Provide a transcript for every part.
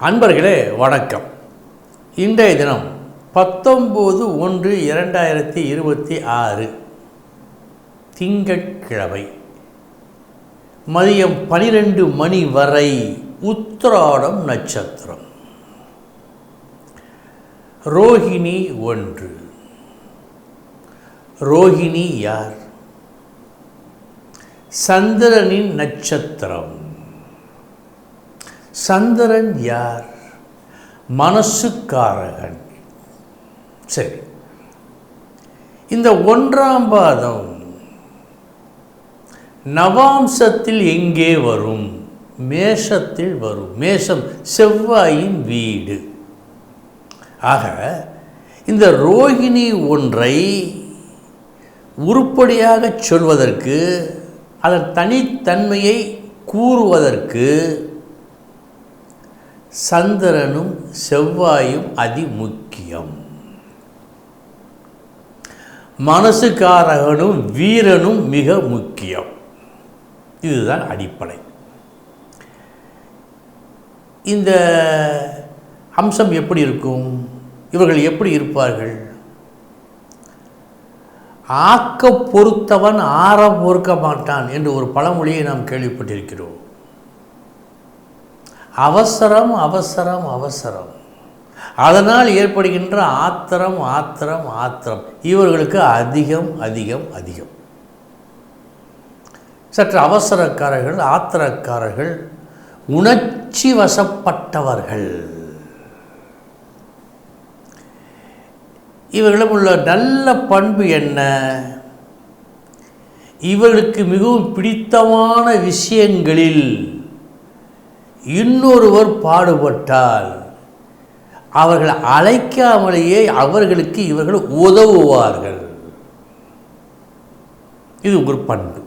அன்பர்களே வணக்கம். இன்றைய தினம் பத்தொம்போது ஒன்று இரண்டாயிரத்தி இருபத்தி ஆறு திங்கட்கிழமை. மதியம் பனிரெண்டு மணி வரை உத்திராடம் நட்சத்திரம். ரோஹிணி ஒன்று. ரோஹிணி யார்? சந்திரனின் நட்சத்திரம். சந்திரன் யார்? மனசுக்காரகன். சரி. இந்த ஒன்றாம் பாதம் நவாம்சத்தில் எங்கே வரும்? மேஷத்தில் வரும். மேஷம் செவ்வாயின் வீடு. ஆக இந்த ரோகிணி ஒன்றை உருப்படியாக சொல்வதற்கு அதன் தனித்தன்மையை கூறுவதற்கு சந்திரனும் செவ்வாயும் அதி முக்கியம் மனசுக்காரகனும் வீரனும் மிக முக்கியம். இதுதான் அடிப்படை. இந்த அம்சம் எப்படி இருக்கும்? இவர்கள் எப்படி இருப்பார்கள்? ஆக்க பொறுத்தவன் ஆற பொறுக்க மாட்டான் என்று ஒரு பழமொழியை நாம் கேள்விப்பட்டிருக்கிறோம். அவசரம் அவசரம் அவசரம். அதனால் ஏற்படுகின்ற ஆத்திரம் ஆத்திரம் ஆத்திரம். இவர்களுக்கு அதிகம் அதிகம் அதிகம். சற்று அவசரக்காரர்கள் ஆத்திரக்காரர்கள் உணர்ச்சி வசப்பட்டவர்கள். இவர்களிடம் உள்ள நல்ல பண்பு என்ன? இவர்களுக்கு மிகவும் பிடித்தமான விஷயங்களில் இன்னொருவர் பாடுபட்டால் அவர்கள் அழைக்காமலேயே அவர்களுக்கு இவர்கள் உதவுவார்கள். இது ஒரு பண்பு.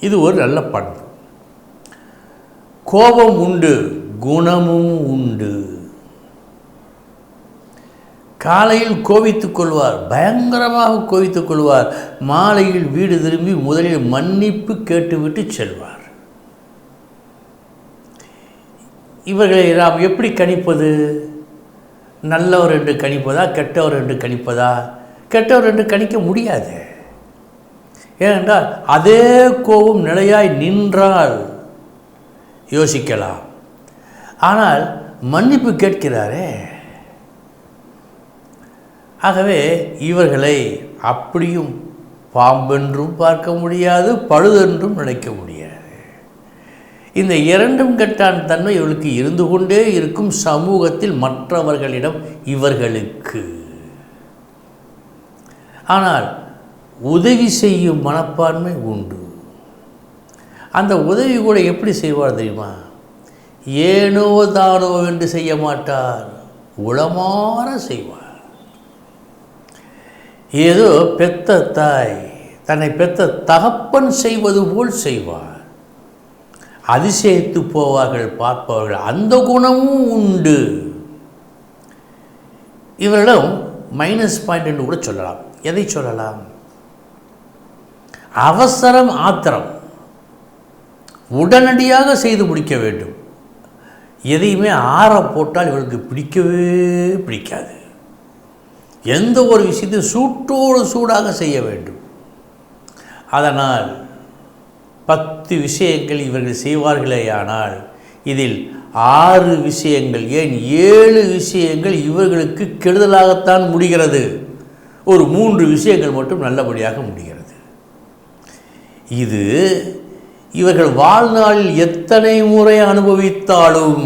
இது ஒரு நல்ல பண்பு. கோபம் உண்டு குணமும் உண்டு. காலையில் கோவித்துக் கொள்வார் பயங்கரமாக கோவித்துக் கொள்வார். மாலையில் வீடு திரும்பி முதலில் மன்னிப்பு கேட்டுவிட்டு செல்வார். இவர்களை நாம் எப்படி கணிப்பது? நல்லவர் என்று கணிப்பதா கெட்டவர் என்று கணிப்பதா? கெட்டவர் என்று கணிக்க முடியாது. ஏனென்றால் அதே கோபம் நிலையாய் நின்றால் யோசிக்கலாம். ஆனால் மன்னிப்பு கேட்கிறாரே. ஆகவே இவர்களை அப்படியும் பாம்பென்றும் பார்க்க முடியாது பழுதென்றும் நினைக்க முடியாது. இந்த இரண்டும் கெட்டான் தன்மை இவளுக்கு இருந்து கொண்டே இருக்கும் சமூகத்தில் மற்றவர்களிடம் இவர்களுக்கு. ஆனால் உதவி செய்யும் மனப்பான்மை உண்டு. அந்த உதவி கூட எப்படி செய்வார் தெரியுமா? ஏனோ தானோ என்று செய்ய மாட்டார். உளமாற செய்வார் ஏதோ பெத்த தாய் தன்னை பெத்த தகப்பன் செய்வது போல் செய்வார் அதிசயத்து போவார்கள் பார்ப்பவர்கள். அந்த குணமும் உண்டு. இவரிடம் மைனஸ் பாயிண்ட் என்று கூட சொல்லலாம். எதை சொல்லலாம்? அவசரம் ஆத்திரம். உடனடியாக செய்து முடிக்க வேண்டும். எதையுமே ஆற போட்டால் இவளுக்கு பிடிக்கவே பிடிக்காது. எந்த ஒரு விஷயத்தையும் சூட்டோடு சூடாக செய்ய வேண்டும். அதனால் பத்து விஷயங்கள் இவர்கள் செய்வார்களேயானால் இதில் ஆறு விஷயங்கள் ஏன் ஏழு விஷயங்கள் இவர்களுக்கு கெடுதலாகத்தான் முடிகிறது. ஒரு மூன்று விஷயங்கள் மட்டும் நல்லபடியாக முடிகிறது. இது இவர்கள் வாழ்நாளில் எத்தனை முறை அனுபவித்தாலும்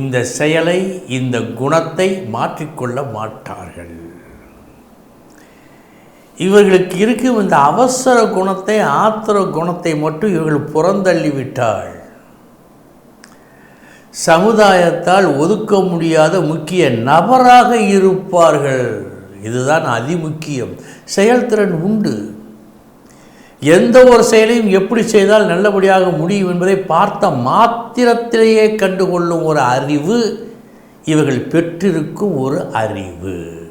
இந்த செயலை இந்த குணத்தை மாற்றிக்கொள்ள மாட்டார்கள். இவர்களுக்கு இருக்கும் இந்த அவசர குணத்தை ஆத்திர குணத்தை மட்டும் இவர்கள் பிறந்தள்ளிவிட்டால் சமுதாயத்தால் ஒதுக்க முடியாத முக்கிய நபராக இருப்பார்கள். இதுதான் அதிமுக்கியம். செயல்திறன் உண்டு. எந்த ஒரு செயலையும் எப்படி செய்தால் நல்லபடியாக முடியும் என்பதை பார்த்த மாத்திரத்திலேயே கண்டுகொள்ளும் ஒரு அறிவு இவர்கள் பெற்றிருக்கும் ஒரு அறிவு.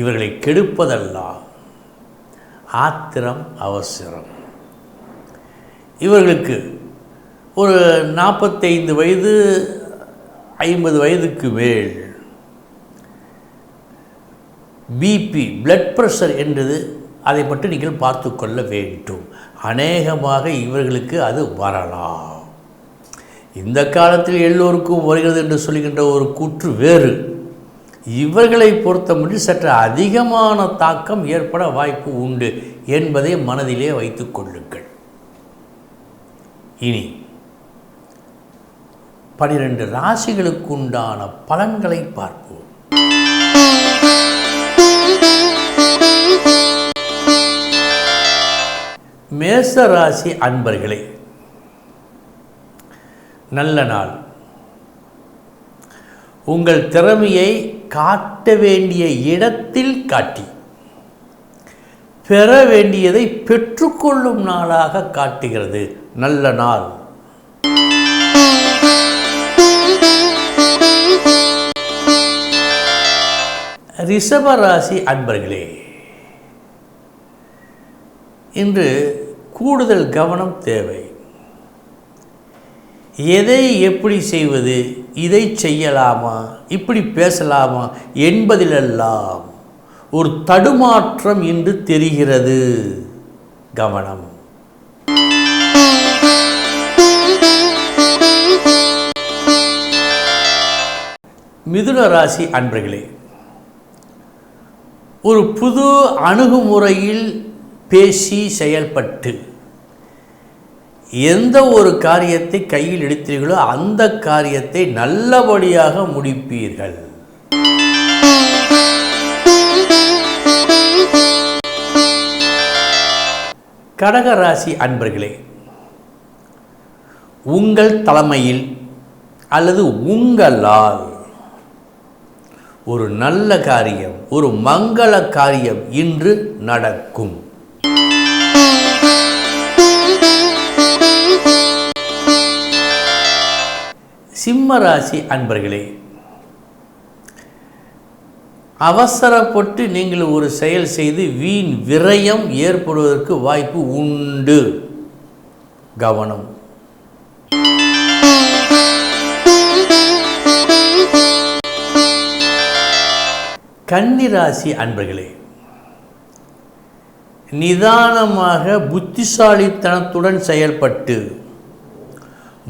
இவர்களை கெடுப்பதெல்லாம் ஆத்திரம் அவசரம். இவர்களுக்கு ஒரு நாற்பத்தைந்து வயது ஐம்பது வயதுக்கு மேல் பிபி பிளட் ப்ரெஷர் என்றது அதை பற்றி நீங்கள் பார்த்து கொள்ள வேண்டும். அநேகமாக இவர்களுக்கு அது வரலாம். இந்த காலத்தில் எல்லோருக்கும் வருகிறது என்று சொல்கின்ற ஒரு கூற்று வேறு. இவர்களை பொறுத்தமட்டில் சற்று அதிகமான தாக்கம் ஏற்பட வாய்ப்பு உண்டு என்பதை மனதிலே வைத்துக் கொள்ளுங்கள். இனி பனிரெண்டு ராசிகளுக்கு உண்டான பலன்களை பார்ப்போம். மேச ராசி அன்பர்களே நல்ல நாள். உங்கள் திறமையை காட்ட வேண்டிய இடத்தில் காட்டி பெற வேண்டியதை பெற்றுக்கொள்ளும் நாளாக காட்டுகிறது. நல்ல நாள். ரிஷபராசி அன்பர்களே இன்று கூடுதல் கவனம் தேவை. எதை எப்படி செய்வது இதை செய்யலாமா இப்படி பேசலாமா என்பதிலெல்லாம் ஒரு தடுமாற்றம் இன்று தெரிகிறது. கவனம். மிதுன ராசி அன்பர்களே ஒரு புது அணுகுமுறையில் பேசி செயல்பட்டு எந்த ஒரு காரியத்தை கையில் எடுத்தீர்களோ அந்த காரியத்தை நல்லபடியாக முடிப்பீர்கள். கடகராசி அன்பர்களே உங்கள் தலைமையில் அல்லது உங்களால் ஒரு நல்ல காரியம் ஒரு மங்கள காரியம் இன்று நடக்கும். சிம்ம ராசி அன்பர்களே அவசரப்பட்டு நீங்கள் ஒரு செயல் செய்து வீண் விரயம் ஏற்படுவதற்கு வாய்ப்பு உண்டு. கவனம். கன்னிராசி அன்பர்களே நிதானமாக புத்திசாலித்தனத்துடன் செயல்பட்டு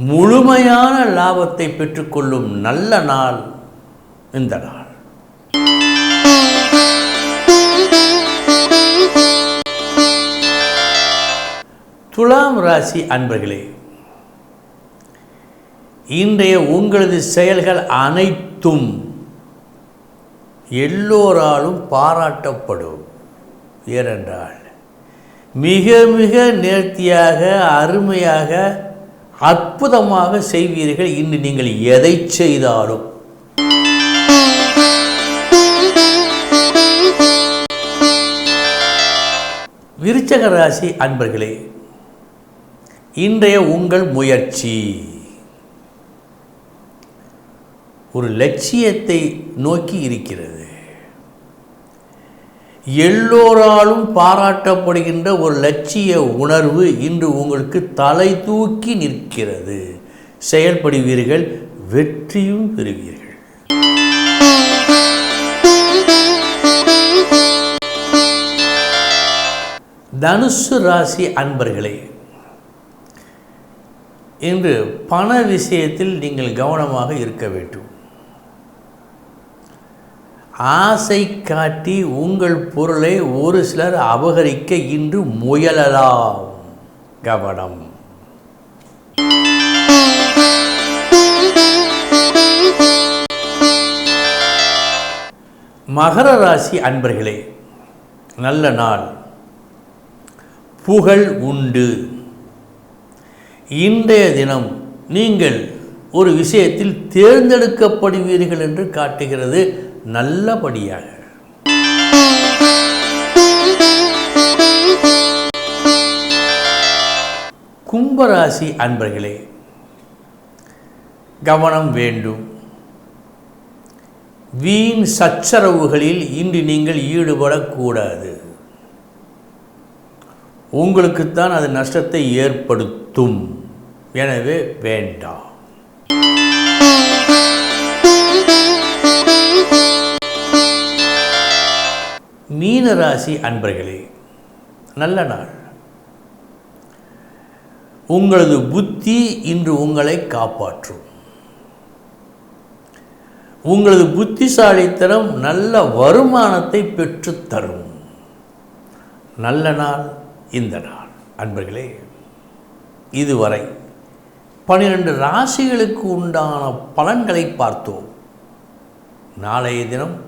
முழுமையான லாபத்தை பெற்றுக்கொள்ளும் நல்ல நாள் இந்த நாள். துலாம் ராசி அன்பர்களே இன்றைய உங்களது செயல்கள் அனைத்தும் எல்லோராலும் பாராட்டப்படும். ஏனென்றால் மிக மிக நேர்த்தியாக அருமையாக அற்புதமாக செய்வீர்கள். இன்று நீங்கள் எதை செய்தாலும். விருச்சக ராசி அன்பர்களே இன்றைய உங்கள் முயற்சி. ஒரு லட்சியத்தை நோக்கி இருக்கிறது. எல்லோராலும் பாராட்டப்படுகின்ற ஒரு லட்சிய உணர்வு இன்று உங்களுக்கு தலை தூக்கி நிற்கிறது. செயல்படுவீர்கள் வெற்றியும் பெறுவீர்கள். தனுசு ராசி அன்பர்களே இன்று பண விஷயத்தில் நீங்கள் கவனமாக இருக்க வேண்டும். ஆசை காட்டி உங்கள் பொருளை ஒரு சிலர் அபகரிக்க இன்று முயலலாம். கவனம். மகர ராசி அன்பர்களே நல்ல நாள். புகழ் உண்டு. இன்றைய தினம் நீங்கள் ஒரு விஷயத்தில் தேர்ந்தெடுக்கப்படுவீர்கள் என்று காட்டுகிறது. நல்லபடியாக. கும்பராசி அன்பர்களே கவனம் வேண்டும். வீண் சச்சரவுகளில் இன்று நீங்கள் ஈடுபடக்கூடாது. உங்களுக்குத்தான் அது நஷ்டத்தை ஏற்படுத்தும். எனவே வேண்டாம். மீனராசி அன்பர்களே நல்ல நாள். உங்களது புத்தி இன்று உங்களை காப்பாற்றும். உங்களது புத்திசாலித்தனம் நல்ல வருமானத்தை பெற்று தரும். நல்ல நாள் இந்த நாள். அன்பர்களே இதுவரை பனிரெண்டு ராசிகளுக்கு உண்டான பலன்களை பார்த்தோம். நாளைய தினம்